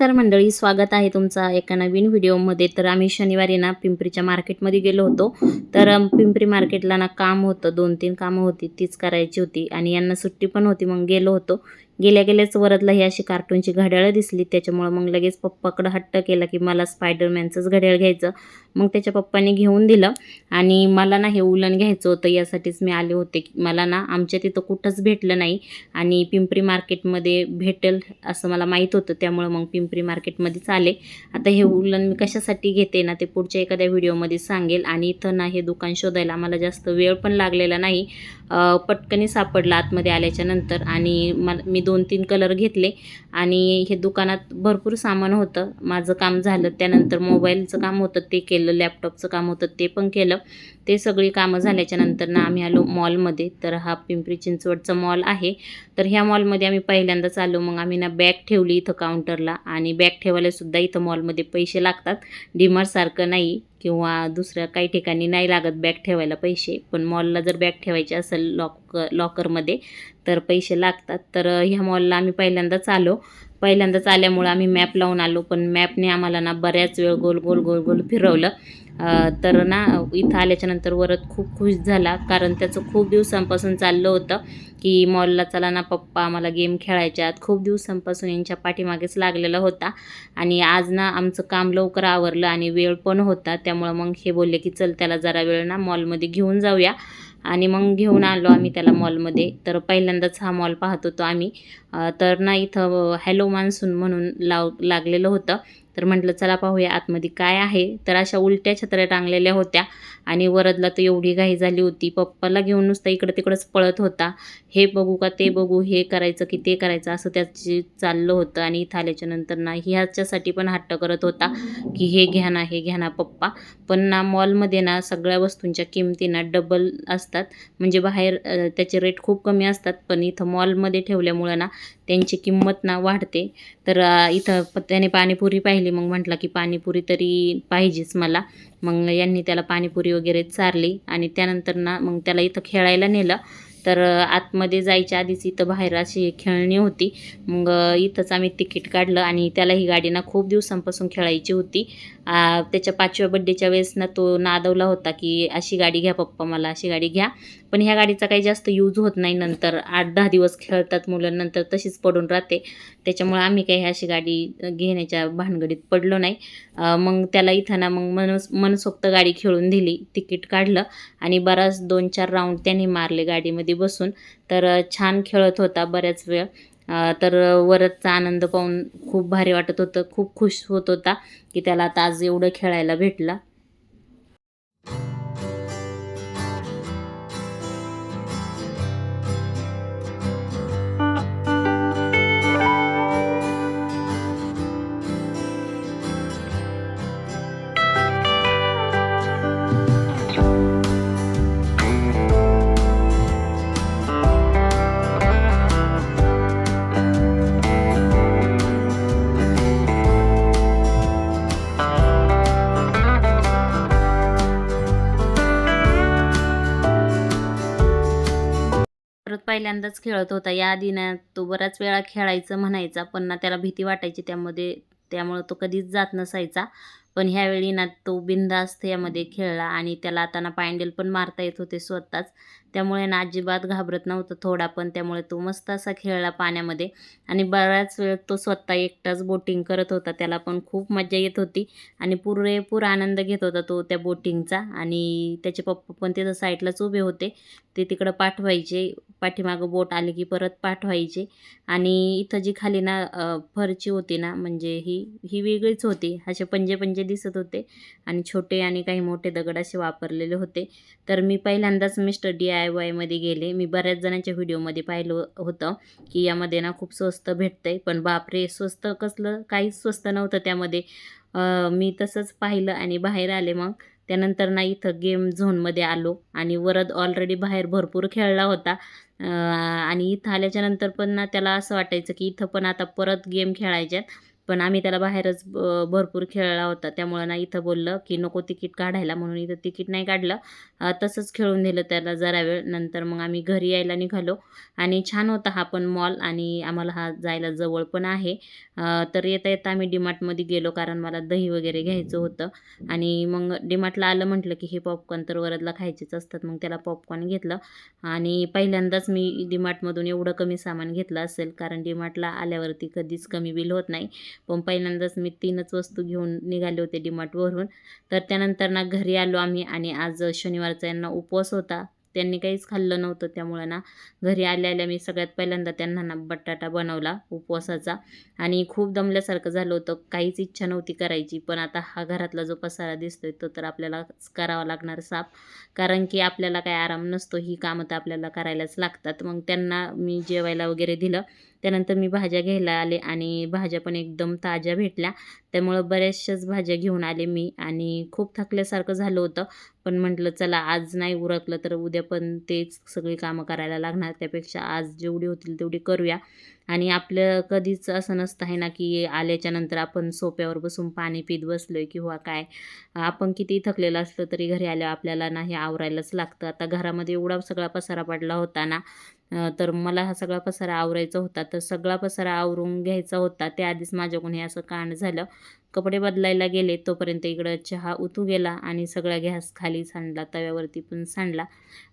नमस्कार मंडळी स्वागत आहे तुमचा एका नवीन व्हिडिओमध्ये. तर आम्ही शनिवारी ना पिंपरीच्या मार्केटमध्ये गेलो होतो. तर पिंपरी मार्केटला ना काम होतं दोन तीन कामं होती तीच करायची होती आणि यांना सुट्टी पण होती मग गेलो होतो. गेल्या गेल्याच वरदला ही अशी कार्टूनची घड्याळं दिसली. त्याच्यामुळं मग लगेच पप्पाकडं हट्ट केला की मला स्पायडरमॅनचंच घड्याळ घ्यायचं. मग त्याच्या पप्पाने घेऊन दिलं आणि मला ना हे उलन घ्यायचं होतं. यासाठीच मी आले होते की मला ना आमच्या तिथं कुठंच भेटलं नाही आणि पिंपरी मार्केटमध्ये भेटेल असं मला माहीत होतं. त्यामुळं मग पिंपरी मार्केटमध्येच आले. आता हे उलन मी कशासाठी घेते ना ते पुढच्या एखाद्या व्हिडिओमध्ये सांगेल. आणि इथं ना हे दुकान शोधायला मला जास्त वेळ पण लागलेला नाही. पटकनी सापडला आतमध्ये आल्याच्यानंतर आणि मला मी दोन तीन कलर घेतले आणि हे दुकानात भरपूर सामान होतं. माझं काम झालं त्यानंतर मोबाईलचं काम होतं ते केलं लॅपटॉपचं काम होतं ते पण केलं. ते सगळी कामं झाल्याच्यानंतर ना आम्ही आलो मॉलमध्ये. तर हा पिंपरी चिंचवडचा मॉल आहे. तर ह्या मॉलमध्ये आम्ही पहिल्यांदाच आलो. मग आम्ही ना बॅग ठेवली इथं काउंटरला आणि बॅग ठेवायला सुद्धा इथं मॉलमध्ये पैसे लागतात. डीमार्टसारखं नाही. किंवा दुसऱ्या काही ठिकाणी नाही लागत बॅग ठेवायला पैसे. पण मॉलला जर बॅग ठेवायची असेल लॉक लॉकरमध्ये तर पैसे लागतात. तर ह्या मॉलला आम्ही पहिल्यांदाच आलो. पहिल्यांदाच आल्यामुळं आम्ही मॅप लावून आलो पण मॅपने आम्हाला ना बऱ्याच वेळ गोल गोल गोल गोल फिरवलं. तर ना इथं आल्याच्यानंतर वरत खूप खुश झाला कारण त्याचं खूप दिवसांपासून चाललं होतं की मॉलला चला ना पप्पा आम्हाला गेम खेळायच्यात खूप दिवसांपासून यांच्या पाठीमागेच लागलेला होता. आणि आज ना आमचं काम लवकर आवरलं आणि वेळ पण होता. त्यामुळं मग हे बोलले की चल त्याला जरा वेळ ना मॉलमध्ये घेऊन जाऊया. आणि मग घेऊन आलो आम्ही त्याला मॉलमध्ये. तर पहिल्यांदाच हा मॉल पाहत होतो आम्ही. तर ना इथं हॅलो मान्सून म्हणून लाव लागलेलं होतं. तर म्हटलं चला पाहूया आतमध्ये काय आहे. तर अशा उलट्या छत्र्या टांगलेल्या होत्या आणि वरदला तर एवढी घाई झाली होती. पप्पाला घेऊन नुसतं इकडं तिकडंच पळत होता. हे बघू का ते बघू हे करायचं की ते करायचं असं त्याची चाललं होतं. आणि इथं आल्याच्यानंतर ना ह्याच्यासाठी पण हट्ट करत होता की हे घ्या ना हे घ्या ना पप्पा. पण ना मॉलमध्ये ना सगळ्या वस्तूंच्या किमती ना डबल असतात. म्हणजे बाहेर त्याचे रेट खूप कमी असतात. पण इथं मॉलमध्ये ठेवल्यामुळं ना त्यांची किंमत ना वाढते. तर इथं प- त्याने पाणीपुरी पाहिली. मग म्हटलं की पाणीपुरी तरी पाहिजेच मला. मग यांनी त्याला पाणीपुरी वगैरे चारली आणि त्यानंतर ना मग त्याला इथं खेळायला नेलं. तर आतमध्ये जायच्या आधीच इथं बाहेर अशी खेळणी होती. मग इथंच आम्ही तिकीट काढलं आणि त्याला ही गाडी ना खूप दिवसांपासून खेळायची होती. त्याच्या पाचव्या बड्डेच्या वेळेस ना तो नादवला होता की अशी गाडी घ्या पप्पा मला अशी गाडी घ्या. पण ह्या गाडीचा काही जास्त यूज होत नाही नंतर. आठ दहा दिवस खेळतात मुलं नंतर तशीच पडून राहते. त्याच्यामुळे आम्ही काही अशी गाडी घेण्याच्या भानगडीत पडलो नाही. मग त्याला इथं ना मग मनस मनसोक्त गाडी खेळून दिली तिकीट काढलं आणि बराच दोन चार राऊंड त्याने मारले गाडीमध्ये बसून. तर छान खेळत होता बऱ्याच वेळ. तर वरदचा आनंद पाहून खूप भारी वाटत होतं खूप खुश होत होता की त्याला आता आज एवढं खेळायला भेटलं. पहिल्यांदाच खेळत होता. या आधी ना तो बऱ्याच वेळा खेळायचं म्हणायचा पण ना त्याला भीती वाटायची त्यामध्ये त्यामुळं तो कधीच जात नसायचा. पण ह्यावेळी ना तो बिंदास्त यामध्ये खेळला आणि त्याला आता ना पायंडेल पण मारता येत होते स्वतःच. त्यामुळे ना अजिबात घाबरत नव्हतं थोडा पण त्यामुळे तो मस्त असा खेळला पाण्यामध्ये. आणि बराच वेळ तो स्वतः एकटाच बोटिंग करत होता. त्याला पण खूप मजा येत होती आणि पुरेपूर आनंद घेत होता तो त्या बोटिंगचा. आणि त्याचे पप्पा पण तिथं साईडलाच उभे होते. ते तिकडं पाठवायचे. पाठीमागं बोट आले की परत पाठवायचे. आणि इथं जी खाली ना फरची होती ना म्हणजे ही ही वेगळीच होती. असे पंजे पंजे दिसत होते आणि छोटे आणि काही मोठे दगड असे वापरलेले होते. तर मी पहिल्यांदाच मिस्टर डी आय वायमध्ये गेले. मी बऱ्याच जणांच्या व्हिडिओमध्ये पाहिलं होतं की यामध्ये ना खूप स्वस्त भेटतंय. पण बापरे स्वस्त कसलं काहीच स्वस्त नव्हतं त्यामध्ये. मी तसंच पाहिलं आणि बाहेर आले मग. त्यानंतर ना इथं गेम झोनमध्ये आलो आणि वरद ऑलरेडी बाहेर भरपूर खेळला होता. आणि इथं आल्याच्यानंतर पण ना त्याला असं वाटायचं की इथं पण आता परत गेम खेळायच्यात पण आम्ही त्याला बाहेरच भरपूर खेळला होता. त्यामुळं ना इथं बोललं की नको तिकीट काढायला म्हणून इथं तिकीट नाही काढलं. तसंच खेळून दिलं त्याला जरा वेळ. नंतर मग आम्ही घरी यायला निघालो. आणि छान होता हा पण मॉल आणि आम्हाला हा जायला जवळ पण आहे. तर येता येता आम्ही डिमार्टमध्ये गेलो कारण मला दही वगैरे घ्यायचं होतं. आणि मग डिमार्टला आलं म्हटलं की हे पॉपकॉर्न तर वरदला खायचेच असतात. मग त्याला पॉपकॉर्न घेतलं. आणि पहिल्यांदाच मी डिमार्टमधून एवढं कमी सामान घेतलं असेल कारण डिमार्टला आल्यावरती कधीच कमी बिल होत नाही. पण पहिल्यांदाच मी तीनच वस्तू घेऊन निघाले होते डीमार्टवरून तर त्यानंतर ना घरी आलो आम्ही आणि आज शनिवारचा यांना उपवास होता. त्यांनी काहीच खाल्लं नव्हतं त्यामुळे ना घरी आल्या आल्या मी सगळ्यात पहिल्यांदा त्यांना ना बटाटा बनवला उपवासाचा. आणि खूप दमल्यासारखं झालं होतं. काहीच इच्छा नव्हती करायची. पण आता हा घरातला जो पसारा दिसतोय तो तर आपल्याला करावा लागणार साफ कारण की आपल्याला काय आराम नसतो. ही कामं तर आपल्याला करायलाच लागतात. मग त्यांना मी जेवायला वगैरे दिलं. त्यानंतर मी भाज्या घ्यायला आले आणि भाज्या पण एकदम ताज्या भेटल्या. त्यामुळं बऱ्याचशाच भाज्या घेऊन आले मी आणि खूप थकल्यासारखं झालं होतं. पण म्हटलं चला आज नाही उरकलं तर उद्या पण तेच सगळी कामं करायला लागणार. त्यापेक्षा आज जेवढी होतील तेवढी करूया. आणि आपलं कधीच असं नसतं आहे ना की आल्याच्यानंतर आपण सोप्यावर बसून पाणी पित आहे किंवा काय. आपण किती थकलेलं असलं तरी घरी आल्यावर आपल्याला नाही आवरायलाच लागतं. आता घरामध्ये एवढा सगळा पसारा पडला होता ना तर मला हा सगळा पसारा आवरायचा होता. तर सगळा पसारा आवरून घ्यायचा होता. त्याआधीच माझ्याकडून हे असं कांड झालं. कपडे बदलायला गेले तोपर्यंत इकडं चहा उतू गेला आणि सगळा गॅस खाली सांडला तव्यावरती पण सांडला.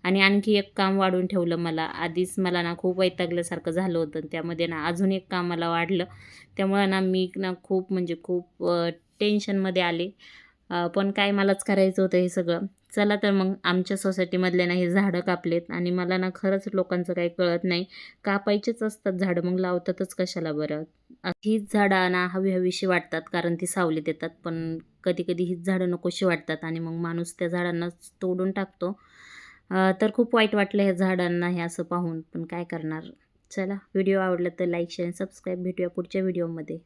आणि आणखी एक काम वाढून ठेवलं मला. आधीच मला ना खूप वैतागल्यासारखं झालं होतं त्यामध्ये ना अजून एक काम मला वाढलं. त्यामुळं ना मी ना खूप म्हणजे खूप टेन्शनमध्ये आले. पण काय मलाच करायचं होतं हे सगळं. चला तर मग आमच्या सोसायटीमधले ना हे झाडं कापलेत आणि मला ना खरंच लोकांचं काही कळत नाही. कापायचेच असतात झाडं मग लावतातच कशाला बरं? हीच झाडं ना हवी हवीशी वाटतात कारण ती सावली देतात पण कधी कधी हीच झाडं नकोशी वाटतात आणि मग माणूस त्या झाडांना तोडून टाकतो. तर खूप वाईट वाटलं ह्या झाडांना हे असं पाहून. पण काय करणार? चला व्हिडिओ आवडला तर लाईक शेअर सबस्क्राईब भेटूया पुढच्या व्हिडिओमध्ये.